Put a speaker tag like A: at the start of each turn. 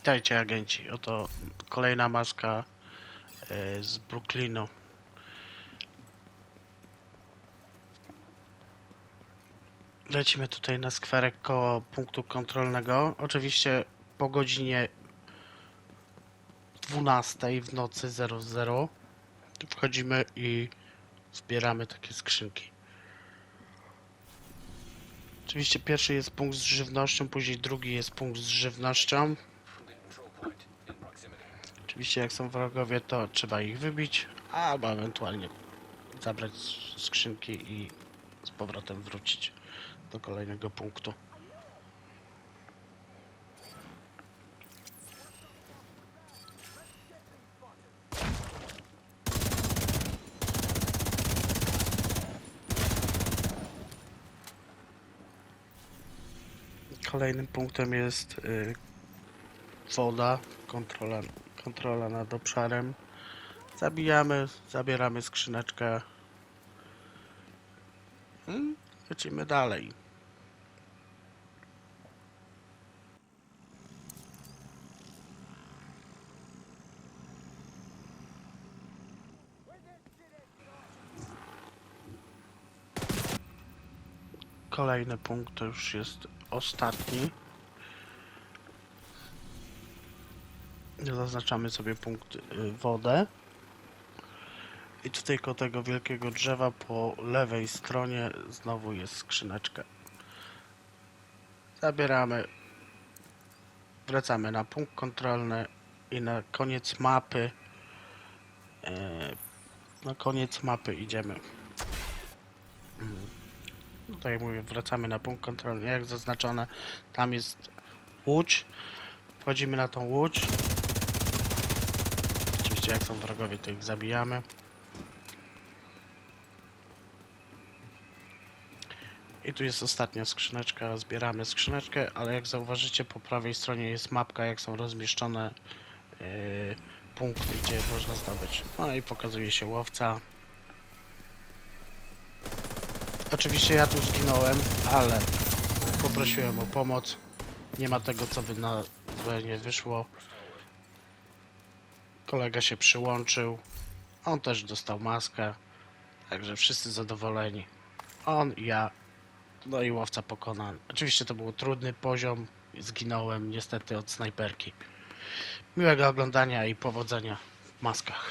A: Witajcie agenci. Oto kolejna maska e, z Brooklynu. Lecimy tutaj na skwerek koło punktu kontrolnego. Oczywiście po godzinie 12 w nocy 00 wchodzimy i zbieramy takie skrzynki. Oczywiście pierwszy jest punkt z żywnością, później drugi jest punkt z żywnością. Oczywiście jak są wrogowie, to trzeba ich wybić, albo ewentualnie zabrać skrzynki i z powrotem wrócić do kolejnego punktu. Kolejnym punktem jest y, woda, kontrola, kontrola nad obszarem. Zabijamy, zabieramy skrzyneczkę. Mm, Lecimy dalej. Kolejny punkt to już jest ostatni. Zaznaczamy sobie punkt y, wodę. I tutaj koło tego wielkiego drzewa po lewej stronie znowu jest skrzyneczka. Zabieramy. Wracamy na punkt kontrolny i na koniec mapy. e, Na koniec mapy idziemy. Mm. Tutaj mówię, wracamy na punkt kontrolny. Jak zaznaczone, tam jest łódź. Wchodzimy na tą łódź. Jak są wrogowie, to ich zabijamy. I tu jest ostatnia skrzyneczka, zbieramy skrzyneczkę, ale jak zauważycie po prawej stronie jest mapka, jak są rozmieszczone yy, punkty, gdzie można zdobyć. No i pokazuje się łowca. Oczywiście ja tu zginąłem, ale poprosiłem o pomoc. Nie ma tego, co by na nie wyszło. Kolega się przyłączył. On też dostał maskę. Także wszyscy zadowoleni. On ja. No i łowca pokonany. Oczywiście to był trudny poziom. Zginąłem niestety od snajperki. Miłego oglądania i powodzenia w maskach.